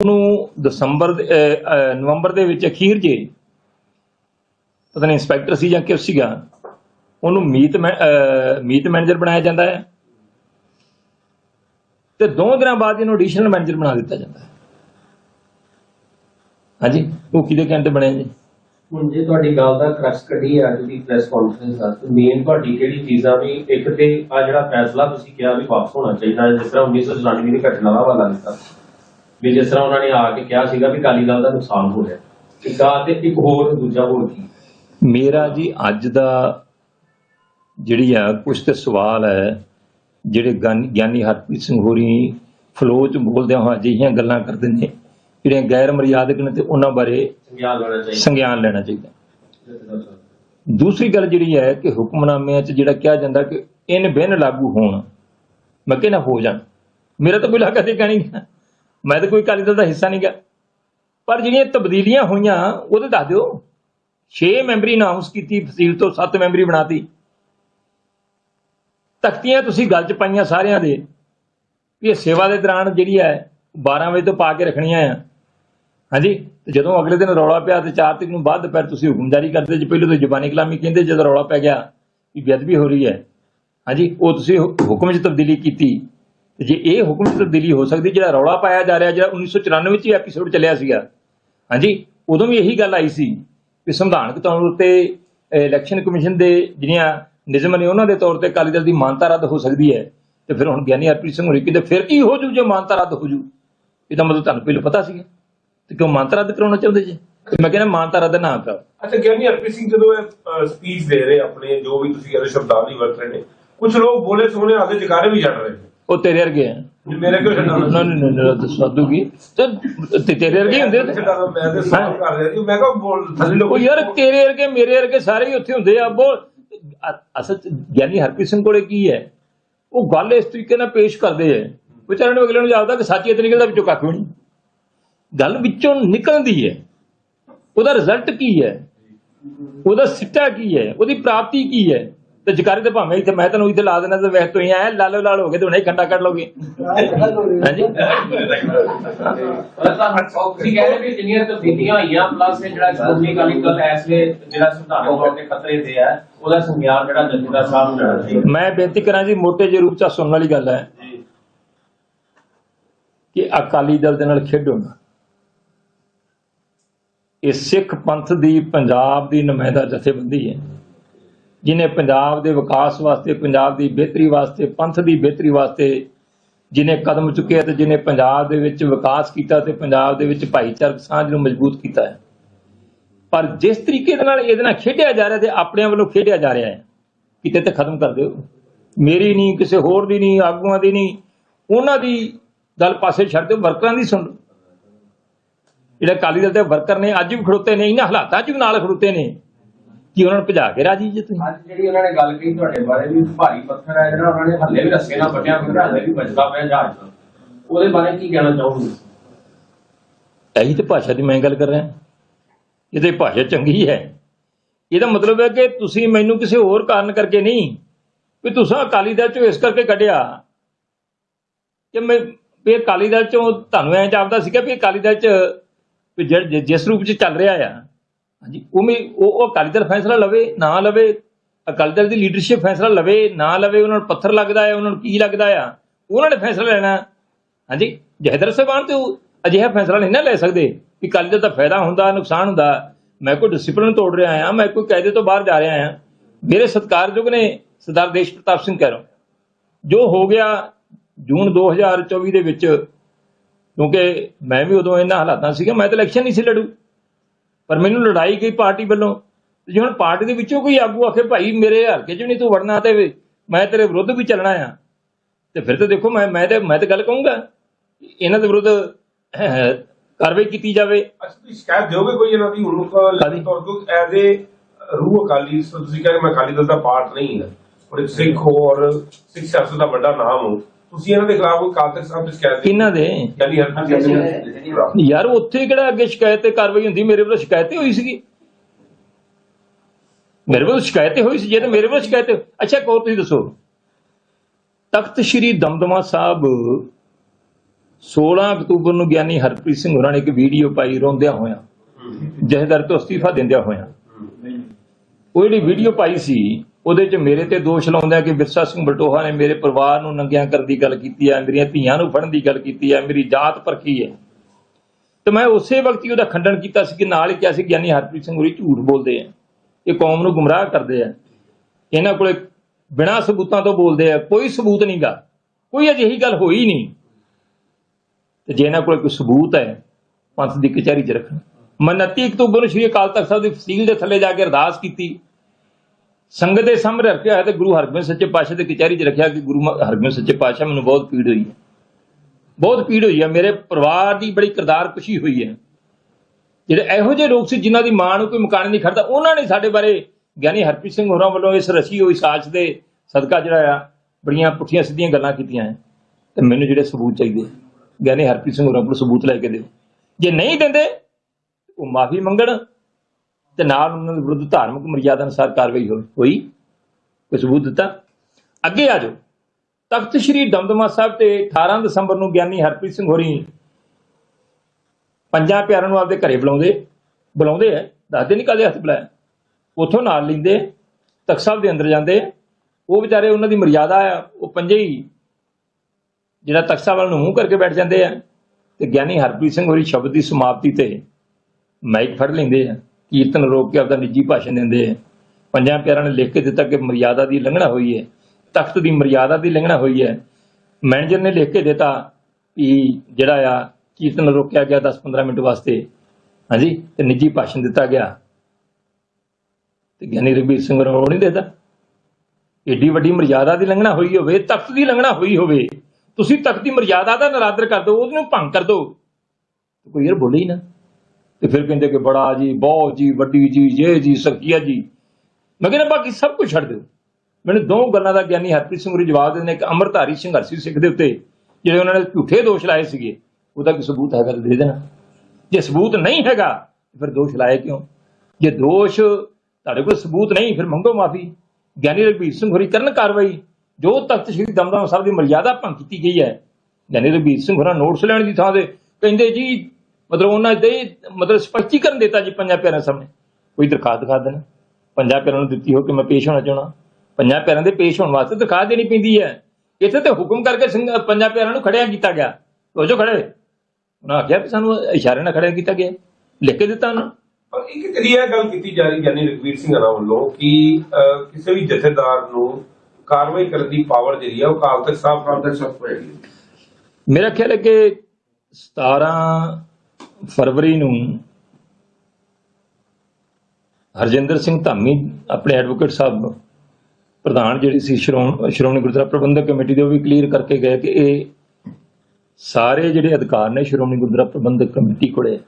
ਉਹਨੂੰ ਦਸੰਬਰ ਦੇ- ਨਵੰਬਰ ਦੇ ਵਿੱਚ ਅਖੀਰ ਜੇ ਪਤਾ ਨਹੀਂ ਇੰਸਪੈਕਟਰ ਸੀ ਜਾਂ ਕਿਸ ਸੀਗਾ, ਉਹਨੂੰ ਮੀਤ ਮੀਤ ਮੈਨੇਜਰ ਬਣਾਇਆ ਜਾਂਦਾ ਹੈ ਤੇ ਦੋ ਦਿਨਾਂ ਬਾਅਦ ਇਹਨੂੰ ਐਡੀਸ਼ਨਲ ਮੈਨੇਜਰ ਬਣਾ ਦਿੱਤਾ ਜਾਂਦਾ ਹੈ। ਹਾਂਜੀ, ਉਹ ਕਿਹਦੇ ਕਹਿਣ ਤੇ ਬਣਿਆ ਜੀ? ਹੁਣ ਜੇ ਤੁਹਾਡੀ ਗੱਲ ਦਾ ਕ੍ਰਸ਼ ਕੱਢੀ ਹੈ ਅੱਜ ਦੀ ਪ੍ਰੈਸ ਕਾਨਫਰੰਸ ਆ, ਤੇ ਮੇਨ ਤੁਹਾਡੀ ਕਿਹੜੀ ਚੀਜ਼ਾਂ ਵੀ ਇੱਕ ਤੇ ਆ ਜਿਹੜਾ ਫੈਸਲਾ ਤੁਸੀਂ ਕਿਹਾ ਵੀ ਵਾਪਸ ਹੋਣਾ ਚਾਹੀਦਾ, ਜਿਸ ਤਰ੍ਹਾਂ 1994 ਦੀ ਘਟਨਾ ਦਾ ਹਵਾਲਾ ਦਿੱਤਾ। ਵੀ ਜਿਸ ਤਰ੍ਹਾਂ ਉਹਨਾਂ ਨੇ ਆ ਕੇ ਕਿਹਾ ਸੀਗਾ ਵੀ ਅਕਾਲੀ ਦਲ ਦਾ ਨੁਕਸਾਨ ਹੋ ਰਿਹਾ। ਇੱਕ ਆ ਤੇ ਇੱਕ ਹੋਰ ਦੂਜਾ ਹੋਰ ਕੀ? ਮੇਰਾ ਜੀ ਅੱਜ ਦਾ ਜਿਹੜੀ ਆ ਕੁਝ ਤੇ ਸਵਾਲ ਹੈ ਜਿਹੜੇ ਗਿਆਨੀ ਹਰਪ੍ਰੀਤ ਸਿੰਘ ਹੋਰੀ ਫਲੋ ਚ ਬੋਲਦਿਆਂ ਹੋਇਆ ਅਜਿਹੀਆਂ ਗੱਲਾਂ ਕਰਦੇ ਨੇ ਜਿਹੜੀਆਂ ਗੈਰ ਮਰਿਆਦਕ ਨੇ ਤੇ ਉਹਨਾਂ ਬਾਰੇ ਸੰਗਿਆਨ ਲੈਣਾ ਚਾਹੀਦਾ। ਸੰਗਿਆਨ ਲੈਣਾ ਚਾਹੀਦਾ। ਦੂਸਰੀ ਗੱਲ ਜਿਹੜੀ ਹੈ ਕਿ ਹੁਕਮਨਾਮਿਆਂ 'ਚ ਜਿਹੜਾ ਕਿਹਾ ਜਾਂਦਾ ਕਿ ਇਨ ਬਿਨ ਲਾਗੂ ਹੋਣ ਮੈਂ ਕਹਿੰਦਾ ਹੋ ਜਾਣ। ਮੇਰਾ ਤਾਂ ਕੋਈ ਲਾਗਾ ਤੇ ਨਹੀਂ। ਗਾ। ਮੈਂ ਤਾਂ ਕੋਈ ਅਕਾਲੀ ਦਲ ਦਾ ਹਿੱਸਾ ਨਹੀਂ ਗਾ ਪਰ ਜਿਹੜੀਆਂ ਤਬਦੀਲੀਆਂ ਹੋਈਆਂ, ਉਹਦੇ ਦੱਸ ਦਿਓ। 6 ਮੈਂਬਰੀ ਅਨਾਉਂਸ ਕੀਤੀ, ਫਸੀਲ ਤੋਂ 7 ਮੈਂਬਰੀ ਬਣਾਤੀ। ਤਖਤੀਆਂ ਤੁਸੀਂ ਗੱਲ 'ਚ ਪਾਈਆਂ ਸਾਰਿਆਂ ਦੇ ਵੀ ਇਹ ਸੇਵਾ ਦੇ ਦੌਰਾਨ ਜਿਹੜੀ ਹੈ 12 ਵਜੇ ਤੋਂ ਪਾ ਕੇ ਰੱਖਣੀਆਂ ਆ। ਹਾਂਜੀ? ਤੇ ਜਦੋਂ ਅਗਲੇ ਦਿਨ ਰੌਲਾ ਪਿਆ ਤੇ 4 ਤਰੀਕ ਨੂੰ ਬਾਅਦ ਦੁਪਹਿਰ ਤੁਸੀਂ ਹੁਕਮ ਜਾਰੀ ਕਰਦੇ ਜੇ। ਪਹਿਲਾਂ ਤਾਂ ਜ਼ੁਬਾਨੀ ਕਲਾਮੀ ਕਹਿੰਦੇ, ਜਦੋਂ ਰੌਲਾ ਪੈ ਗਿਆ ਵੀ ਬੇਅਦਬੀ ਹੋ ਰਹੀ ਹੈ। ਹਾਂਜੀ? ਉਹ ਤੁਸੀਂ ਹੁਕਮ 'ਚ ਤਬਦੀਲੀ ਕੀਤੀ। ਤੇ ਜੇ ਇਹ ਹੁਕਮ ਤਬਦੀਲੀ ਹੋ ਸਕਦੀ, ਜਿਹੜਾ ਰੌਲਾ ਪਾਇਆ ਜਾ ਰਿਹਾ, ਜਿਹੜਾ 1994 ਵਿੱਚ ਹੀ ਐਪੀਸੋਡ ਚੱਲਿਆ ਸੀਗਾ, ਹਾਂਜੀ, ਉਦੋਂ ਵੀ ਇਹੀ ਗੱਲ ਆਈ ਸੀ ਕਿ ਸੰਵਿਧਾਨਕ ਤੌਰ ਤੇ ਇਲੈਕਸ਼ਨ ਕਮਿਸ਼ਨ ਦੇ ਜਿਹੜੀਆਂ ਨਿਯਮ ਨੇ, ਉਹਨਾਂ ਦੇ ਤੌਰ ਤੇ ਅਕਾਲੀ ਦਲ ਦੀ ਮਾਨਤਾ ਰੱਦ ਹੋ ਸਕਦੀ ਹੈ। ਤੇ ਫਿਰ ਹੁਣ ਗਿਆਨੀ ਹਰਪ੍ਰੀਤ ਸਿੰਘ ਹੋਰੀ ਕਿਤੇ ਫਿਰ ਕੀ ਹੋ ਜੂ ਜੇ ਮਾਨਤਾ ਰੱਦ ਹੋ ਜੂ? ਇਹਦਾ ਮਤਲਬ ਤੁਹਾਨੂੰ ਪਹਿਲਾਂ ਪਤਾ ਸੀਗਾ। ਤੇ ਕਿਉਂ ਮਾਨਤਾ ਰੱਦ ਕਰਾਉਣਾ ਚਾਹੁੰਦੇ ਜੀ? ਮੈਂ ਕਹਿੰਦਾ ਮਾਨਤਾ ਰੱਦ ਨਾ ਕਰਾਓ। ਅੱਛਾ, ਗਿਆਨੀ ਹਰਪ੍ਰੀਤ ਸਿੰਘ ਜਦੋਂ ਇਹ ਸਪੀਚ ਦੇ ਰਹੇ ਆਪਣੇ, ਜੋ ਵੀ ਤੁਸੀਂ ਇਹਦੇ ਸ਼ਬਦਾਵਲੀ ਵਰਤ ਰਹੇ ਨੇ ਕੁਝ ਲੋਕ ਬੋਲੇ ਸੋਹਣੇ ਆਦੇ ਜਕਾਰੇ ਵੀ ਛੱਡ ਰਹੇ ਨੇ। ਉਹ ਤੇਰੇ ਵਰਗੇ ਆ। ਮੇਰੇ ਕਿਉਂ ਛੱਡਣਾ ਨਾ। ਨਾ ਨਾ ਨਾ ਸਾਧੂਗੀ ਤੇ ਤੇਰੇ ਵਰਗੇ ਹੁੰਦੇ ਨੇ ਮੈਂ ਤੇ ਸਵਾਲ ਕਰ ਰਿਹਾ ਜੀ ਮੈਂ ਕਿਹਾ ਬੋਲ ਥੱਲੇ ਲੋਕ ਉਹ ਯਾਰ ਤੇਰੇ ਵਰਗੇ ਮੇਰੇ ਵਰਗੇ ਸਾਰੇ ਹੀ ਉੱਥੇ ਹੁੰਦੇ ਆ ਬੋਲ। ਅਸਲ ਗਿਆਨੀ ਹਰਪ੍ਰੀਤ ਸਿੰਘ ਕੋਲੇ ਕੀ ਹੈ? ਉਹ ਗੱਲ ਇਸ ਤਰੀਕੇ ਨਾਲ ਪੇਸ਼ ਕਰਦੇ ਆ। ਵਿਚਾਰਿਆਂ ਨੂੰ ਅਗਲੇ ਨੂੰ ਜਾਪਦਾ ਕਿ ਸੱਚ ਇਹ ਨਿਕਲਦਾ ਵਿੱਚੋਂ ਕੱਖ ਵੀ ਨਹੀਂ। ਗੱਲ ਵਿੱਚੋਂ ਨਿਕਲਦੀ ਹੈ। ਉਹਦਾ ਰਿਜ਼ਲਟ ਕੀ ਹੈ? ਉਹਦਾ ਸਿੱਟਾ ਕੀ ਹੈ? ਉਹਦੀ ਪ੍ਰਾਪਤੀ ਕੀ ਹੈ? ਤੇ ਜਕਾਰੇ ਤੇ ਭਾਵੇਂ ਇੱਥੇ ਮੈਂ ਤੈਨੂੰ ਇੱਥੇ ਲਾ ਦੇਣਾ ਤੇ ਵੈਸੇ ਤੋਂ ਹੀ ਐ ਲਾਲੋ ਲਾਲ ਹੋ ਗਏ ਤੇ ਹੁਣੇ ਖੰਡਾ ਕੱਢ ਲੋਗੇ ਹਾਂਜੀ? ਤੁਸੀਂ ਕਹਿ ਰਹੇ ਵੀ ਜਿੰਨੀਆਂ ਤਬਦੀਲੀਆਂ ਹੋਈਆਂ ਪਲੱਸ ਇਹ ਜਿਹੜਾ ਸ਼੍ਰੋਮਣੀ ਅਕਾਲੀ ਦਲ ਐਸਲੇ ਜਿਹੜਾ ਸੰਵਿਧਾਨਕ ਤੌਰ ਤੇ ਖਤਰੇ ਤੇ ਹੈ ਉਹਦਾ ਸੰਗਿਆਨ ਜਿਹੜਾ ਜਥੇਦਾਰ ਸਾਹਿਬ ਨੂੰ ਲੈਣਾ ਚਾਹੀਦਾ ਮੈਂ ਬੇਨਤੀ ਕਰਾਂ ਜੀ ਮੋਟੇ ਜਿਹੇ ਰੂਪ ਚ ਸੁਣਨ ਵਾਲੀ ਗੱਲ ਹੈ ਕਿ ਅਕਾਲੀ ਦਲ ਦੇ ਨਾਲ ਖੇਡੋ ਨਾ। ਇਹ ਸਿੱਖ ਪੰਥ ਦੀ ਪੰਜਾਬ ਦੀ ਨੁਮਾਇੰਦਾ ਜਥੇਬੰਦੀ ਹੈ। ਜਿਨੇ ਪੰਜਾਬ ਦੇ ਵਿਕਾਸ ਵਾਸਤੇ, ਪੰਜਾਬ ਦੀ ਬਿਹਤਰੀ ਵਾਸਤੇ, ਪੰਥ ਦੀ ਬਿਹਤਰੀ ਵਾਸਤੇ ਜਿਨੇ ਕਦਮ ਚੁੱਕੇ ਤੇ ਜਿਨੇ ਪੰਜਾਬ ਦੇ ਵਿੱਚ ਵਿਕਾਸ ਕੀਤਾ ਤੇ ਪੰਜਾਬ ਦੇ ਵਿੱਚ ਭਾਈਚਾਰਕ ਸਾਂਝ ਨੂੰ ਮਜ਼ਬੂਤ ਕੀਤਾ ਹੈ। ਪਰ ਜਿਸ ਤਰੀਕੇ ਦੇ ਨਾਲ ਇਹਦੇ ਨਾਲ ਖੇਡਿਆ ਜਾ ਰਿਹਾ ਤੇ ਆਪਣਿਆਂ ਵੱਲੋਂ ਖੇਡਿਆ ਜਾ ਰਿਹਾ ਹੈ, ਕਿਤੇ ਤੇ ਖਤਮ ਕਰ ਦਿਓ। ਮੇਰੀ ਨਹੀਂ, ਕਿਸੇ ਹੋਰ ਦੀ ਨਹੀਂ, ਆਗੂਆਂ ਦੀ ਨਹੀਂ, ਉਹਨਾਂ ਦੀ ਗੱਲ ਪਾਸੇ ਛੱਡ ਦਿਓ, ਵਰਕਰਾਂ ਦੀ ਸੁਣ ਲਓ। ਜਿਹੜੇ ਅਕਾਲੀ ਦਲ ਦੇ ਵਰਕਰ ਨੇ, ਅੱਜ ਵੀ ਖੜੋਤੇ ਨੇ, ਇਹਨਾਂ ਹਾਲਾਤਾਂ 'ਚ ਵੀ ਨਾਲ ਖੜੋਤੇ ਨੇ। ਕਿ ਉਹਨਾਂ ਨੂੰ ਭਜਾ ਕੇ ਰਾਜੀ ਜੇ ਤੁਸੀਂ? ਅੱਜ ਜਿਹੜੀ ਉਹਨਾਂ ਨੇ ਗੱਲ ਕਹੀ ਤੁਹਾਡੇ ਬਾਰੇ ਵੀ ਭਾਰੀ ਪੱਥਰ ਹੈ ਜਿਹੜਾ ਉਹਨਾਂ ਨੇ ਹੱਲੇ ਵੀ ਰੱਸੇ ਨਾਲ ਵੱਟਿਆ ਫਿਰ ਹੱਲੇ ਵੀ ਬਚਦਾ ਪਿਆ ਜਹਾਜ਼ ਤੋਂ। ਉਹਦੇ ਬਾਰੇ ਕੀ ਕਹਿਣਾ ਚਾਹੋਗੇ? ਇਹੀ ਤੇ ਭਾਸ਼ਾ ਦੀ ਮੈਂ ਗੱਲ ਕਰ ਰਿਹਾ। ਇਹਦੇ ਭਾਸ਼ਾ ਚੰਗੀ ਹੈ। ਇਹਦਾ ਮਤਲਬ ਹੈ ਕਿ ਤੁਸੀਂ ਮੈਨੂੰ ਕਿਸੇ ਹੋਰ ਕਾਰਨ ਕਰਕੇ ਨਹੀਂ ਵੀ ਤੁਸੀਂ ਅਕਾਲੀ ਦਲ ਚੋਂ ਇਸ ਕਰਕੇ ਕੱਢਿਆ ਕਿ ਮੈਂ ਵੀ ਅਕਾਲੀ ਦਲ ਚੋਂ ਤੁਹਾਨੂੰ ਐਂ ਜਾਪਦਾ ਸੀਗਾ ਵੀ ਅਕਾਲੀ ਦਲ ਚ ਜਿਸ ਰੂਪ ਚ ਚੱਲ ਰਿਹਾ ਆ। ਹਾਂਜੀ, ਉਹ ਵੀ ਉਹ ਉਹ ਅਕਾਲੀ ਦਲ ਫੈਸਲਾ ਲਵੇ, ਨਾ ਲਵੇ, ਅਕਾਲੀ ਦਲ ਦੀ ਲੀਡਰਸ਼ਿਪ ਫੈਸਲਾ ਲਵੇ, ਨਾ ਲਵੇ, ਉਹਨਾਂ ਨੂੰ ਪੱਥਰ ਲੱਗਦਾ ਹੈ, ਉਹਨਾਂ ਨੂੰ ਕੀ ਲੱਗਦਾ ਆ, ਉਹਨਾਂ ਨੇ ਫੈਸਲਾ ਲੈਣਾ। ਹਾਂਜੀ ਜਹਦਰ ਸਾਹਿਬਾਨ ਤੇ ਅਜਿਹਾ ਫੈਸਲਾ ਨਹੀਂ ਨਾ ਲੈ ਸਕਦੇ ਕਿ ਅਕਾਲੀ ਦਲ ਦਾ ਫਾਇਦਾ ਹੁੰਦਾ, ਨੁਕਸਾਨ ਹੁੰਦਾ। ਮੈਂ ਕੋਈ ਡਿਸਪਲਿਨ ਤੋੜ ਰਿਹਾ ਆ, ਮੈਂ ਕੋਈ ਕਾਇਦੇ ਤੋਂ ਬਾਹਰ ਜਾ ਰਿਹਾ ਆ। ਮੇਰੇ ਸਤਿਕਾਰਯੋਗ ਨੇ ਸਰਦਾਰ ਦੇਸ਼ ਪ੍ਰਤਾਪ ਸਿੰਘ ਕਹਿਰੋ, ਜੋ ਹੋ ਗਿਆ ਜੂਨ 2024 ਦੇ ਵਿੱਚ, ਕਿਉਂਕਿ ਮੈਂ ਵੀ ਉਦੋਂ ਇਹਨਾਂ ਹਾਲਾਤਾਂ ਸੀਗਾ, ਮੈਂ ਤਾਂ ਇਲੈਕਸ਼ਨ ਨਹੀਂ ਸੀ ਲੜੂ। ਪਰ ਮੈਨੂੰ ਲੜਾਈ ਗਈ ਪਾਰਟੀ ਵੱਲੋਂ। ਜੇ ਹੁਣ ਪਾਰਟੀ ਦੇ ਵਿੱਚੋਂ ਕੋਈ ਆਗੂ ਆਖੇ ਭਾਈ ਮੇਰੇ ਹਲਕੇ 'ਚ ਨਹੀਂ ਤੂੰ ਵੜਨਾ ਤੇ ਮੈਂ ਤੇਰੇ ਵਿਰੁੱਧ ਵੀ ਚੱਲਣਾ ਆ। ਤੇ ਫਿਰ ਤਾਂ ਦੇਖੋ ਮੈਂ ਮੈਂ ਤੇ ਮੈਂ ਤਾਂ ਗੱਲ ਕਹੂੰਗਾ। ਇਹਨਾਂ ਦੇ ਵਿਰੁੱਧ ਕਾਰਵਾਈ ਕੀਤੀ ਜਾਵੇ। ਅੱਛਾ ਤੁਸੀਂ ਸ਼ਿਕਾਇਤ ਦਿਓਗੇ ਕੋਈ ਇਹਨਾਂ ਦੀ ਹੁਣ ਕਾਹਦੀ? ਤੌਰ ਤੇ? ਐਜ਼ ਏ ਰੂਹ ਅਕਾਲੀ ਤੁਸੀਂ ਕਹਿੰਦੇ ਮੈਂ ਅਕਾਲੀ ਦਲ ਦਾ ਪਾਰਟ ਨਹੀਂ ਹਾਂ। ਔਰ ਇੱਕ ਸਿੱਖ ਹੋ ਔਰ ਸਿੱਖ ਸਿਆਸਤ ਦਾ ਵੱਡਾ ਨਾਮ ਹੋ। ਤੁਸੀਂ ਇਹਨਾਂ ਦੇ ਖਿਲਾਫ ਕੋਈ ਕਾਲ ਤੱਕ ਸਾਹਿਬ ਦੀ ਸ਼ਿਕਾਇਤ ਇਹਨਾਂ ਦੇ? ਗਿਆਨੀ ਹਰਪ੍ਰੀਤ ਸਿੰਘ ਯਾਰ ਉੱਥੇ ਕਿਹੜਾ ਅੱਗੇ ਸ਼ਿਕਾਇਤ ਤੇ ਕਾਰਵਾਈ ਹੁੰਦੀ? ਮੇਰੇ ਵੱਲੋਂ ਸ਼ਿਕਾਇਤ ਹੋਈ ਸੀਗੀ। ਮੇਰੇ ਵੱਲੋਂ ਸ਼ਿਕਾਇਤ ਹੋਈ ਸੀ ਜੇ ਤੇ ਮੇਰੇ ਵੱਲੋਂ ਸ਼ਿਕਾਇਤ ਅੱਛਾ ਕੋ ਤੁਸੀਂ ਦੱਸੋ। ਤਖਤ ਸ੍ਰੀ ਦਮਦਮਾ ਸਾਹਿਬ 16 ਅਕਤੂਬਰ ਨੂੰ ਗਿਆਨੀ ਹਰਪ੍ਰੀਤ ਸਿੰਘ ਹੋਰਾਂ ਨੇ ਇੱਕ ਵੀਡੀਓ ਪਾਈ ਰੋਂਦਿਆਂ ਹੋਇਆਂ ਜਥੇਦਾਰ ਤੋਂ ਅਸਤੀਫਾ ਦਿੰਦਿਆਂ ਹੋਇਆਂ। ਉਹ ਜਿਹੜੀ ਵੀਡੀਓ ਪਾਈ ਸੀ ਉਹਦੇ 'ਚ ਮੇਰੇ ਤੇ ਦੋਸ਼ ਲਾਉਂਦਾ ਕਿ ਵਿਰਸਾ ਸਿੰਘ ਬਲਟੋਹਾ ਨੇ ਮੇਰੇ ਪਰਿਵਾਰ ਨੂੰ ਨੰਗਿਆਂ ਕਰਨ ਦੀ ਗੱਲ ਕੀਤੀ ਹੈ, ਮੇਰੀਆਂ ਧੀਆਂ ਨੂੰ ਫੜਨ ਦੀ ਗੱਲ ਕੀਤੀ ਹੈ, ਮੇਰੀ ਜਾਤ ਪਰਖੀ ਹੈ। ਤੇ ਮੈਂ ਉਸੇ ਵਕਤ ਹੀ ਉਹਦਾ ਖੰਡਨ ਕੀਤਾ ਸੀ ਕਿ ਨਾਲ ਹੀ ਕਿਹਾ ਸੀ ਗਿਆਨੀ ਹਰਪ੍ਰੀਤ ਸਿੰਘ ਹੋਰੀ ਝੂਠ ਬੋਲਦੇ ਆ। ਇਹ ਕੌਮ ਨੂੰ ਗੁੰਮਰਾਹ ਕਰਦੇ ਆ। ਇਹਨਾਂ ਕੋਲੇ ਬਿਨਾਂ ਸਬੂਤਾਂ ਤੋਂ ਬੋਲਦੇ ਆ। ਕੋਈ ਸਬੂਤ ਨਹੀਂਗਾ ਕੋਈ ਅਜਿਹੀ ਗੱਲ ਹੋਈ ਨਹੀਂ ਤੇ ਜੇ ਇਹਨਾਂ ਕੋਲ ਕੋਈ ਸਬੂਤ ਹੈ, ਪੰਥ ਦੀ ਕਚਹਿਰੀ 'ਚ ਰੱਖਣਾ। ਮੈਂ 29 ਅਕਤੂਬਰ ਨੂੰ ਸ਼੍ਰੀ ਅਕਾਲ ਤਖਤ ਸਾਹਿਬ ਦੀ ਫਸੀਲ ਦੇ ਥੱਲੇ ਜਾ ਕੇ ਅਰਦਾਸ ਕੀਤੀ। ਸੰਗਤ ਦੇ ਸਾਹਮਣੇ ਰੱਖਿਆ ਹੈ ਤੇ ਗੁਰੂ ਹਰਗੋਬਿੰਦ ਸੱਚੇ ਪਾਤਸ਼ਾਹ ਦੇ ਕਚਹਿਰੀ 'ਚ ਰੱਖਿਆ ਕਿ ਗੁਰੂ ਹਰਗੋਬਿੰਦ ਸੱਚੇ ਪਾਤਸ਼ਾਹ ਮੈਨੂੰ ਬਹੁਤ ਪੀੜ ਹੋਈ ਹੈ। ਬਹੁਤ ਪੀੜ ਹੋਈ ਹੈ। ਮੇਰੇ ਪਰਿਵਾਰ ਦੀ ਬੜੀ ਕਿਰਦਾਰ ਖੁਸ਼ੀ ਹੋਈ ਹੈ। ਜਿਹੜੇ ਇਹੋ ਜਿਹੇ ਲੋਕ ਸੀ ਜਿਨ੍ਹਾਂ ਦੀ ਮਾਂ ਨੂੰ ਕੋਈ ਮਕਾਨ ਨਹੀਂ ਖੜਦਾ ਉਹਨਾਂ ਨੇ ਸਾਡੇ ਬਾਰੇ ਗਿਆਨੀ ਹਰਪ੍ਰੀਤ ਸਿੰਘ ਹੋਰਾਂ ਵੱਲੋਂ ਇਸ ਰਸੀ ਹੋਈ ਸਾਜ਼ ਦੇ ਸਦਕਾ ਜਿਹੜਾ ਆ, ਬੜੀਆਂ ਪੁੱਠੀਆਂ ਸਿੱਧੀਆਂ ਗੱਲਾਂ ਕੀਤੀਆਂ ਹੈ। ਤੇ ਮੈਨੂੰ ਜਿਹੜੇ ਸਬੂਤ ਚਾਹੀਦੇ ਗਿਆਨੀ ਹਰਪ੍ਰੀਤ ਸਿੰਘ ਹੋਰਾਂ ਕੋਲ ਸਬੂਤ ਲੈ ਕੇ ਦਿਓ। ਜੇ ਨਹੀਂ ਦਿੰਦੇ, ਉਹ ਮਾਫੀ ਮੰਗਣ ਤੇ ਨਾਲ ਉਹਨਾਂ ਦੇ ਵਿਰੁੱਧ ਧਾਰਮਿਕ ਮਰਿਆਦਾ ਅਨੁਸਾਰ ਕਾਰਵਾਈ ਹੋਈ ਹੋਈ ਕੋਈ ਸਬੂਤ ਦਿੱਤਾ। ਅੱਗੇ ਆ ਜਾਓ। ਤਖਤ ਸ੍ਰੀ ਦਮਦਮਾ ਸਾਹਿਬ ਤੇ 18 ਦਸੰਬਰ ਨੂੰ ਗਿਆਨੀ ਹਰਪ੍ਰੀਤ ਸਿੰਘ ਹੋਰੀ ਪੰਜਾਂ ਪਿਆਰਾਂ ਨੂੰ ਆਪਦੇ ਘਰੇ ਬੁਲਾਉਂਦੇ ਬੁਲਾਉਂਦੇ ਐ ਦੱਸਦੇ ਨਹੀਂ ਕਦੇ ਹੱਥ ਬੁਲਾਇਆ। ਉਥੋਂ ਨਾਲ ਲੈਂਦੇ, ਤਖਤ ਸਾਹਿਬ ਦੇ ਅੰਦਰ ਜਾਂਦੇ। ਉਹ ਵਿਚਾਰੇ ਉਹਨਾਂ ਦੀ ਮਰਿਆਦਾ ਆ, ਉਹ ਪੰਜੇ ਹੀ ਜਿਹੜਾ ਤਖਤ ਸਾਹਿਬ ਵੱਲ ਨੂੰ ਮੂੰਹ ਕਰਕੇ ਬੈਠ ਜਾਂਦੇ ਆ। ਤੇ ਗਿਆਨੀ ਹਰਪ੍ਰੀਤ ਸਿੰਘ ਹੋਰੀ ਸ਼ਬਦ ਦੀ ਸਮਾਪਤੀ ਤੇ ਮਾਈਕ ਫੜ ਲੈਂਦੇ ਆ। ਕੀਰਤਨ ਰੋਕ ਕੇ ਆਪਦਾ ਨਿੱਜੀ ਭਾਸ਼ਣ ਦਿੰਦੇ ਹੈ ਪੰਜਾਂ ਪਿਆਰਾਂ ਨੇ ਲਿਖ ਕੇ ਦਿੱਤਾ ਕਿ ਮਰਿਆਦਾ ਦੀ ਲੰਘਣਾ ਹੋਈ ਹੈ। ਤਖਤ ਦੀ ਮਰਿਆਦਾ ਦੀ ਲੰਘਣਾ ਹੋਈ ਹੈ। ਮੈਨੇਜਰ ਨੇ ਲਿਖ ਕੇ ਦਿੱਤਾ ਕਿ ਜਿਹੜਾ ਆ, ਕੀਰਤਨ ਰੋਕਿਆ ਗਿਆ 10-15 ਮਿੰਟ ਵਾਸਤੇ। ਹਾਂਜੀ, ਤੇ ਨਿੱਜੀ ਭਾਸ਼ਣ ਦਿੱਤਾ ਗਿਆ। ਤੇ ਗਿਆਨੀ ਰਘਬੀਰ ਸਿੰਘ ਰੋ ਨਹੀਂ ਦੇਦਾ। ਏਡੀ ਵੱਡੀ ਮਰਿਆਦਾ ਦੀ ਲੰਘਣਾ ਹੋਈ ਹੋਵੇ, ਤਖਤ ਦੀ ਲੰਘਣਾ ਹੋਈ ਹੋਵੇ, ਤੁਸੀਂ ਤਖਤ ਦੀ ਮਰਿਆਦਾ ਦਾ ਨਰਾਦਰ ਕਰ ਦਿਓ ਉਹਨੂੰ ਭੰਗ ਕਰ ਦਿਓ ਕੋਈ ਯਾਰ ਬੋਲੇ ਹੀ ਨਾ। ਤੇ ਫਿਰ ਕਹਿੰਦੇ ਕਿ ਬੜਾ ਜੀ, ਬਹੁਤ ਜੀ, ਵੱਡੀ ਜੀ, ਇਹ ਜੀ, ਸਖੀਆ ਜੀ। ਮੈਂ ਕਹਿੰਦਾ, ਬਾਕੀ ਸਭ ਕੁਝ ਛੱਡ ਦਿਓ। ਮੈਨੂੰ ਦੋ ਗੱਲਾਂ ਦਾ ਗਿਆਨੀ ਹਰਪ੍ਰੀਤ ਸਿੰਘ ਹੋਰੀ ਜਵਾਬ ਦਿੰਦੇ ਨੇ, ਇੱਕ ਅੰਮ੍ਰਿਤਧਾਰੀ ਸੰਘਰਸ਼ੀ ਸਿੱਖ ਦੇ ਉੱਤੇ, ਜਿਹੜੇ ਉਹਨਾਂ ਨੇ ਝੂਠੇ ਦੋਸ਼ ਲਾਏ ਸੀਗੇ, ਉਹਦਾ ਕੀ ਸਬੂਤ ਹੈਗਾ ਤਾਂ ਦੇ ਦੇਣਾ। ਜੇ ਸਬੂਤ ਨਹੀਂ ਹੈਗਾ, ਫਿਰ ਦੋਸ਼ ਲਾਏ ਕਿਉਂ? ਜੇ ਦੋਸ਼ ਤੁਹਾਡੇ ਕੋਲ ਸਬੂਤ ਨਹੀਂ, ਫਿਰ ਮੰਗੋ ਮਾਫੀ। ਗਿਆਨੀ ਰਘਬੀਰ ਸਿੰਘ ਹੋਰੀ ਕਰਨ ਕਾਰਵਾਈ, ਜੋ ਤਖਤ ਸ੍ਰੀ ਦਮਦਮਾ ਸਾਹਿਬ ਦੀ ਮਰਿਆਦਾ ਭੰਗ ਕੀਤੀ ਗਈ ਹੈ। ਗਿਆਨੀ ਰਘਬੀਰ ਸਿੰਘ ਹੋਰਾਂ ਨੋਟਸ ਲੈਣ ਦੀ ਥਾਂ ਤੇ ਕਹਿੰਦੇ ਜੀ ਮਤਲਬ ਉਹਨਾਂ ਦੇ ਮਤਲਬ ਸਪਸ਼ਟੀਕਰਨ ਦਿੱਤਾ ਜੀ ਪੰਜਾਂ ਪਿਆਰਿਆਂ ਸਾਹਮਣੇ। ਕੋਈ ਦਰਖਾਸਤ ਦਿਖਾ ਦੇਣਾ। ਪੰਜਾਂ ਪਿਆਰਿਆਂ ਨੂੰ ਦਿੱਤੀ ਹੋ ਕਿ ਮੈਂ ਪੇਸ਼ ਹੋਣਾ ਚਾਹਣਾ ਪੰਜਾਂ ਪਿਆਰਿਆਂ ਦੇ ਪੇਸ਼ ਹੋਣ ਵਾਸਤੇ ਦਰਖਾਸਤ ਦੇਣੀ ਪੈਂਦੀ ਹੈ। ਇੱਥੇ ਤੇ ਹੁਕਮ ਕਰਕੇ ਪੰਜਾਂ ਪਿਆਰਿਆਂ ਨੂੰ ਖੜਿਆ ਕੀਤਾ ਗਿਆ। ਹੋ ਜੋ ਖੜੇ ਉਹਨਾਂ ਆਖਿਆ ਵੀ ਸਾਨੂੰ ਇਸ਼ਾਰੇ ਨਾਲ ਖੜਿਆ ਕੀਤਾ ਗਿਆ। ਲਿਖ ਕੇ ਦਿੱਤਾ ਉਹਨਾਂ ਪਰ ਇੱਕ ਇਹ ਗੱਲ ਕੀਤੀ ਜਾ ਰਹੀ ਗਿਆਨੀ ਰਘਵੀਰ ਸਿੰਘ ਹਰਾਂ ਵੱਲੋਂ ਕਿ ਕਿਸੇ ਵੀ ਜਥੇਦਾਰ ਨੂੰ ਕਾਰਵਾਈ ਕਰਨ ਦੀ ਪਾਵਰ ਜਿਹੜੀ ਹੈ ਉਹ ਤਖਤ ਸਾਹਿਬ ਅਕਾਲ ਤਖਤ ਸਾਹਿਬ ਕੋਲ ਹੈਗੀ। ਮੇਰਾ ਖਿਆਲ ਹੈ ਕਿ 17 ਫਰਵਰੀ ਨੂੰ ਹਰਜਿੰਦਰ ਸਿੰਘ ਧਾਮੀ ਆਪਣੇ ਐਡਵੋਕੇਟ ਸਾਹਿਬ ਪ੍ਰਧਾਨ ਜਿਹੜੀ ਸੀ ਸ਼੍ਰੋਮਣੀ ਗੁਰਦੁਆਰਾ ਪ੍ਰਬੰਧਕ ਕਮੇਟੀ ਦੇ, ਉਹ ਵੀ ਕਲੀਅਰ ਕਰਕੇ ਗਏ ਕਿ ਇਹ ਸਾਰੇ ਜਿਹੜੇ ਅਧਿਕਾਰ ਨੇ ਸ਼੍ਰੋਮਣੀ ਗੁਰਦੁਆਰਾ ਪ੍ਰਬੰਧਕ ਕਮੇਟੀ ਕੋਲੇ,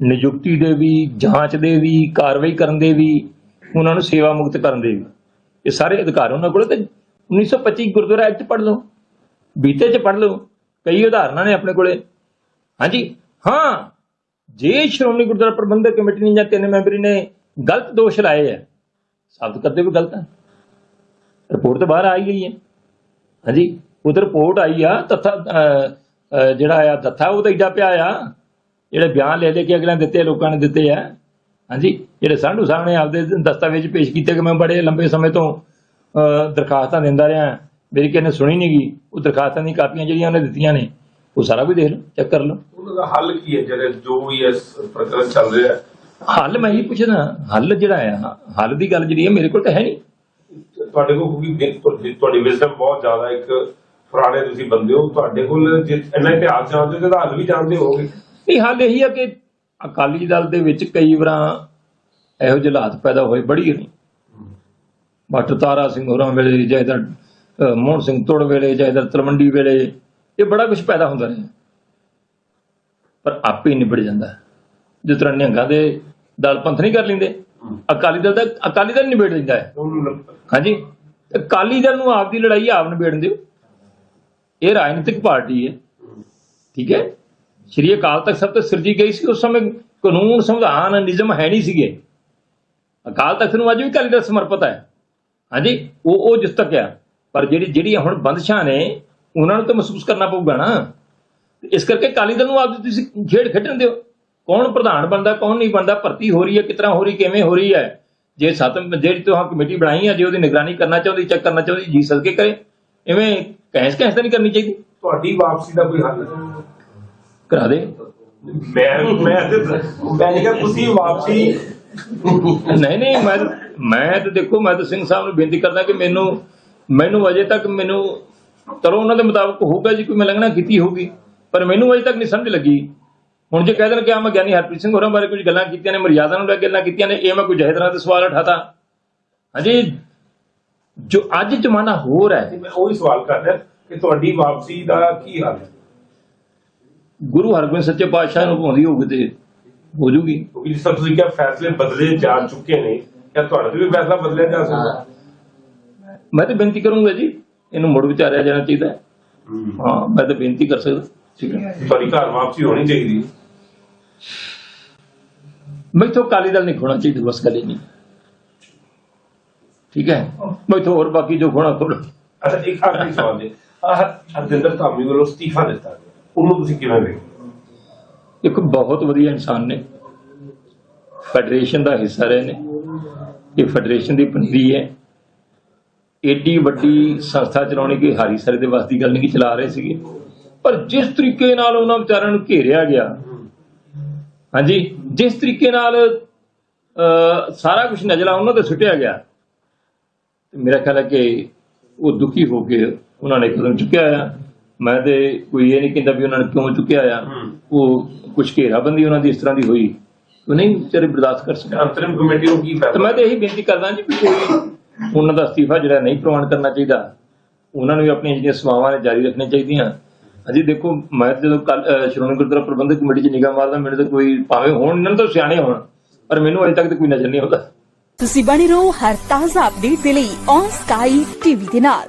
ਨਿਯੁਕਤੀ ਦੇ ਵੀ, ਜਾਂਚ ਦੇ ਵੀ, ਕਾਰਵਾਈ ਕਰਨ ਦੇ ਵੀ, ਉਹਨਾਂ ਨੂੰ ਸੇਵਾ ਮੁਕਤ ਕਰਨ ਦੇ ਵੀ, ਇਹ ਸਾਰੇ ਅਧਿਕਾਰ ਉਹਨਾਂ ਕੋਲੇ ਤੇ 1925 ਗੁਰਦੁਆਰਾ ਐਕਟ ਪੜ੍ਹ ਲਓ, ਬੀਤੇ ਚ ਪੜ੍ਹ ਲਓ, ਕਈ ਉਦਾਹਰਨਾਂ ਨੇ ਆਪਣੇ ਕੋਲੇ, ਹਾਂਜੀ, ਹਾਂ ਜੇ ਸ਼੍ਰੋਮਣੀ ਗੁਰਦੁਆਰਾ ਪ੍ਰਬੰਧਕ ਕਮੇਟੀ ਨੇ ਜਾਂ ਤਿੰਨ ਮੈਂਬਰੀ ਨੇ ਗਲਤ ਦੋਸ਼ ਲਾਏ ਆ, ਸਾਬਤ ਕਰਦੇ ਵੀ ਗਲਤ ਹੈ ਰਿਪੋਰਟ ਤਾਂ ਬਾਹਰ ਆਈ ਗਈ ਹੈ। ਹਾਂਜੀ, ਉਹ ਰਿਪੋਰਟ ਆਈ ਆ, ਤਥਾ ਜਿਹੜਾ ਆ ਤਥਾ, ਉਹ ਤਾਂ ਏਡਾ ਪਿਆ ਆ। ਜਿਹੜੇ ਬਿਆਨ ਲੈ ਲੈ ਕੇ ਅਗਲਿਆਂ ਦਿੱਤੇ ਲੋਕਾਂ ਨੇ ਦਿੱਤੇ ਆ। ਹਾਂਜੀ, ਜਿਹੜੇ ਸਾਡੂ ਸਾਹਿਬ ਨੇ ਆਪਦੇ ਦਸਤਾਵੇਜ਼ ਪੇਸ਼ ਕੀਤੇ ਕਿ ਮੈਂ ਬੜੇ ਲੰਬੇ ਸਮੇਂ ਤੋਂ ਦਰਖਾਸਤਾਂ ਦਿੰਦਾ ਰਿਹਾ, ਮੇਰੀ ਕਿਸੇ ਨੇ ਸੁਣੀ ਨਹੀਂ ਗਈ ਉਹ ਦਰਖਾਸਤਾਂ ਦੀ ਕਾਪੀਆਂ ਜਿਹੜੀਆਂ ਉਹਨੇ ਦਿੱਤੀਆਂ ਨੇ ਉਹ ਸਾਰਾ ਕੁਝ ਦੇਖ ਲਓ ਚੈੱਕ ਕਰ ਲਓ। ਉਹਨਾਂ ਦਾ ਹੱਲ ਕੀ ਹੈ? ਜਿਹੜੇ ਜੋ ਵੀ ਇਸ ਪ੍ਰਕਰਨ ਚੱਲ ਰਿਹਾ ਹੱਲ ਮੈਂ ਹੀ ਪੁੱਛਦਾ ਹੱਲ ਜਿਹੜਾ ਆ ਹੱਲ ਦੀ ਗੱਲ ਜਿਹੜੀ ਹੈ ਮੇਰੇ ਕੋਲ ਤਾਂ ਹੈ ਨਹੀਂ। ਤੁਹਾਡੇ ਕੋਲ ਕਿਉਂਕਿ ਤੁਹਾਡੀ- ਵਿਜ਼ਡਮ ਬਹੁਤ ਜ਼ਿਆਦਾ ਇੱਕ ਪੁਰਾਣੇ ਤੁਸੀਂ ਬੰਦੇ ਹੋ ਤੁਹਾਡੇ ਕੋਲ ਜੇ ਇੰਨਾ ਇਤਿਹਾਸ ਜਾਣਦੇ ਹੋ ਤਾਂ ਹੱਲ ਵੀ ਜਾਣਦੇ ਹੋਵੋਗੇ। ਨਹੀਂ ਹੱਲ ਇਹੀ ਆ ਕਿ ਅਕਾਲੀ ਦਲ ਦੇ ਵਿੱਚ ਕਈ ਵਾਰਾਂ ਇਹੋ ਜਿਹੇ ਹਾਲਾਤ ਪੈਦਾ ਹੋਏ ਬੜੀ ਨਹੀਂ ਡਾਕਟਰ ਤਾਰਾ ਸਿੰਘ ਹੋਰਾਂ ਵੇਲੇ ਜਾਂ ਇਧਰ ਮੋਹਨ ਸਿੰਘ ਤੋੜ ਵੇਲੇ ਜਾਂ ਇਧਰ ਤਲਵੰਡੀ ਵੇਲੇ ਇਹ ਬੜਾ ਕੁਝ ਪੈਦਾ ਹੁੰਦਾ ਰਿਹਾ ਪਰ ਆਪੇ ਹੀ ਨਿਬੜ ਜਾਂਦਾ। ਜਿਸ ਤਰ੍ਹਾਂ ਨਿਹੰਗਾਂ ਦੇ ਦਲ ਪੰਥ ਨਹੀਂ ਕਰ ਲੈਂਦੇ ਅਕਾਲੀ ਦਲ ਦਾ ਅਕਾਲੀ ਦਲ ਨਿਬੇੜ ਲੈਂਦਾ ਹੈ। ਹਾਂਜੀ। ਅਕਾਲੀ ਦਲ ਨੂੰ ਆਪ ਦੀ ਲੜਾਈ ਆਪ ਨਿਬੇੜਨ ਦਿਓ। ਇਹ ਰਾਜਨੀਤਿਕ ਪਾਰਟੀ ਹੈ। ਠੀਕ ਹੈ? ਸ਼੍ਰੀ ਅਕਾਲ ਤਖਤ ਸਾਹਿਬ ਤੇ ਸਿਰਜੀ ਗਈ ਸੀ ਉਸ ਸਮੇਂ ਕਾਨੂੰਨ ਸੰਵਿਧਾਨ ਨਿਯਮ ਹੈ ਨਹੀਂ ਸੀਗੇ। ਅਕਾਲ ਤਖਤ ਨੂੰ ਅੱਜ ਵੀ ਅਕਾਲੀ ਦਲ ਸਮਰਪਿਤ ਹੈ। ਹਾਂਜੀ। ਉਹ ਉਹ ਜਿਸ ਤੱਕ ਆ ਪਰ ਜਿਹੜੀ ਜਿਹੜੀਆਂ ਹੁਣ ਬੰਦਸ਼ਾਂ ਨੇ ਉਹਨਾਂ ਨੂੰ ਤਾਂ ਮਹਿਸੂਸ ਕਰਨਾ ਪਊਗਾ ਨਾ। ਇਸ ਕਰਕੇ ਅਕਾਲੀ ਦਲ ਨੂੰ ਆਪ ਤੁਸੀਂ ਖੇਡ ਖੇਡਣ ਦਿਓ। ਕੌਣ ਪ੍ਰਧਾਨ ਬਣਦਾ ਕੌਣ ਨਹੀਂ ਬਣਦਾ ਭਰਤੀ ਹੋ ਰਹੀ ਹੈ ਕਿਤਨਾ ਹੋ ਰਹੀ ਕਿਵੇਂ ਹੋ ਰਹੀ ਹੈ। ਜੇ ਸਤਮ ਜਿਹੜੀ ਤੁਸੀਂ ਕਮੇਟੀ ਬਣਾਈ ਹੈ ਜੇ ਉਹਦੀ ਨਿਗਰਾਨੀ ਕਰਨਾ ਚਾਹੁੰਦੀ ਚੈੱਕ ਕਰਨਾ ਚਾਹੁੰਦੀ ਜੀ ਸਦਕੇ ਕਰੇ। ਐਵੇਂ ਕੈਸ ਕੈਸ ਤਾਂ ਨਹੀਂ ਕਰਨੀ ਚਾਹੀਦੀ। ਤੁਹਾਡੀ ਵਾਪਸੀ ਦਾ ਕੋਈ ਹੱਲ? ਕਰਾ ਦੇ। ਮੈਂ ਮੈਂ ਤੇ ਮੈਂ ਕਿਹਾ ਤੁਸੀਂ ਵਾਪਸੀ ਨਹੀਂ ਨਹੀਂ ਮੈਂ ਮੈਂ ਤਾਂ ਦੇਖੋ ਮੈਂ ਤਾਂ ਸਿੰਘ ਸਾਹਿਬ ਨੂੰ ਬੇਨਤੀ ਕਰਦਾ ਕਿ ਮੈਨੂੰ ਮੈਨੂੰ ਅਜੇ ਤੱਕ ਮੈਨੂੰ ਚਲੋ ਉਹਨਾਂ ਦੇ ਮੁਤਾਬਕ ਹੋਊਗਾ ਜੀ ਕੋਈ ਮੈਂ ਲੰਘਣਾ ਕੀਤੀ ਹੋਊਗੀ ਪਰ ਮੈਨੂੰ ਅਜੇ ਤੱਕ ਨਹੀਂ ਸਮਝ ਲੱਗੀ। ਹੁਣ ਜੇ ਕਹਿ ਦੇਣ ਕਿ ਆ ਮੈਂ ਗਿਆਨੀ ਹਰਪ੍ਰੀਤ ਸਿੰਘ ਹੋਰਾਂ ਬਾਰੇ ਕੁਝ ਗੱਲਾਂ ਕੀਤੀਆਂ ਨੇ ਮਰਿਆਦਾ ਨੂੰ ਲੈ ਕੇ ਗੱਲਾਂ ਕੀਤੀਆਂ ਨੇ ਇਹ ਮੈਂ ਕੋਈ ਜਹੇ ਤਰ੍ਹਾਂ ਦੇ ਸਵਾਲ ਉਠਾਤਾ। ਹਾਂਜੀ ਜੋ ਅੱਜ ਜ਼ਮਾਨਾ ਹੋਰ ਹੈ। ਮੈਂ ਉਹੀ ਸਵਾਲ ਕਰ ਰਿਹਾ ਕਿ ਤੁਹਾਡੀ ਵਾਪਸੀ ਦਾ ਕੀ ਹੱਲ ਹੈ? ਗੁਰੂ ਹਰਗੋਬਿੰਦ ਸੱਚੇ ਪਾਤਸ਼ਾਹ ਨੂੰ ਪਾਉਂਦੀ ਹੋਊਗੀ ਤੇ ਹੋ ਜੂਗੀ। ਕਿਉਂਕਿ ਜਿਸ ਤਰ੍ਹਾਂ ਤੁਸੀਂ ਕਿਹਾ ਫੈਸਲੇ ਬਦਲੇ ਜਾ ਚੁੱਕੇ ਨੇ ਕਿਆ ਤੁਹਾਡਾ ਵੀ ਫੈਸਲਾ ਬਦਲਿਆ ਜਾ ਸਕਦਾ? ਮੈਂ ਤਾਂ ਬੇਨਤੀ ਕਰੂੰਗਾ ਜੀ ਇਹਨੂੰ ਮੁੜ ਵਿਚਾਰਿਆ ਜਾਣਾ ਚਾਹੀਦਾ ਹੈ। ਹਾਂ। ਮੈਂ ਤਾਂ ਬੇਨਤੀ ਕਰ ਸਕਦਾ। ਠੀਕ ਹੈ। ਤੁਹਾਡੀ ਘਰ ਵਾਪਸੀ ਹੋਣੀ ਚਾਹੀਦੀ। ਮੈਥੋਂ ਅਕਾਲੀ ਦਲ ਨਹੀਂ ਖੋਣਾ ਚਾਹੀਦਾ ਬਸ ਗੱਲ ਹੀ ਨਹੀਂ। ਠੀਕ ਹੈ। ਮੈਥੋਂ ਹੋਰ ਬਾਕੀ ਜੋ ਖੋਣਾ ਖੋਲੋ। ਅੱਛਾ ਇੱਕ ਆਖਰੀ ਸਵਾਲ ਜੀ। ਆਹ ਹਰਜਿੰਦਰ ਧਾਮੀ ਵੱਲੋਂ ਅਸਤੀਫਾ ਦਿੱਤਾ ਗਿਆ। ਉਹਨੂੰ ਤੁਸੀਂ ਕਿਵੇਂ ਵੇਖਦੇ? ਇੱਕ ਬਹੁਤ ਵਧੀਆ ਇਨਸਾਨ ਨੇ। ਫੈਡਰੇਸ਼ਨ ਦਾ ਹਿੱਸਾ ਰਹੇ ਨੇ। ਇਹ ਫੈਡਰੇਸ਼ਨ ਦੀ ਪਨੀਰੀ ਹੈ। ਏਡੀ ਵੱਡੀ ਸੰਸਥਾ ਚਲਾਉਣੀ ਕਿ ਹਾਰੀ ਸਾਰੇ ਦੇ ਵੱਸ ਦੀ ਗੱਲ ਨਹੀਂ ਕਿ ਚਲਾ ਰਹੇ ਸੀਗੇ। ਪਰ ਜਿਸ ਤਰੀਕੇ ਨਾਲ ਉਹਨਾਂ ਵਿਚਾਰਿਆਂ ਨੂੰ ਘੇਰਿਆ ਗਿਆ ਹਾਂਜੀ ਜਿਸ ਤਰੀਕੇ ਨਾਲ ਸਾਰਾ ਕੁਝ ਨਜਲਾ ਉਹਨਾਂ ਤੇ ਸੁੱਟਿਆ ਗਿਆ ਮੇਰਾ ਖਿਆਲ ਹੈ ਕਿ ਉਹ ਦੁਖੀ ਹੋ ਕੇ ਉਹਨਾਂ ਨੇ ਕਦਮ ਚੁੱਕਿਆ ਆ। ਮੈਂ ਤੇ ਕੋਈ ਇਹ ਨਹੀਂ ਕਹਿੰਦਾ ਵੀ ਉਹਨਾਂ ਨੇ ਕਿਉਂ ਚੁੱਕਿਆ ਆ। ਉਹ ਕੁਝ ਘੇਰਾਬੰਦੀ ਉਹਨਾਂ ਦੀ ਇਸ ਤਰ੍ਹਾਂ ਦੀ ਹੋਈ। ਉਹ ਨਹੀਂ ਵਿਚਾਰੇ ਬਰਦਾਸ਼ਤ ਕਰ ਸਕੇ ਅੰਤਰਿਮ ਕਮੇਟੀ ਨੂੰ ਕੀ ਤੇ ਫੈਸਲਾ ਮੈਂ ਤਾਂ ਇਹੀ ਬੇਨਤੀ ਕਰਦਾ ਜੀ ਵੀ ਕੋਈ ਉਹਨਾਂ ਦਾ ਅਸਤੀਫਾ ਜਿਹੜਾ ਨਹੀਂ ਪ੍ਰਵਾਨ ਕਰਨਾ ਚਾਹੀਦਾ। ਉਹਨਾਂ ਨੂੰ ਵੀ ਆਪਣੀਆਂ ਜਿਹੜੀਆਂ ਸੇਵਾਵਾਂ ਨੇ ਜਾਰੀ ਰੱਖਣੀਆਂ ਚਾਹੀਦੀਆਂ। ਅਜੀ ਦੇਖੋ, ਮੈਂ ਜਦੋਂ ਕੱਲ ਸ਼੍ਰੋਮਣੀ ਗੁਰਦੁਆਰਾ ਪ੍ਰਬੰਧਕ ਕਮੇਟੀ 'ਚ ਨਿਗਾਹ ਮਾਰਦਾ, ਮੇਰੇ ਤਾਂ ਕੋਈ ਭਾਵੇਂ ਹੋਣ, ਇਹਨਾਂ ਤਾਂ ਸਿਆਣੇ ਹੋਣ, ਪਰ ਮੈਨੂੰ ਅਜੇ ਤੱਕ ਤਾਂ ਕੋਈ ਨਜ਼ਰ ਨਹੀਂ ਆਉਂਦਾ। ਤੁਸੀਂ ਬਣੇ ਰਹੋ ਹਰ ਤਾਜ਼ਾ ਅਪਡੇਟ ਦੇ ਲਈ ਔਨ ਸਕਾਈ ਟੀਵੀ ਦੇ ਨਾਲ।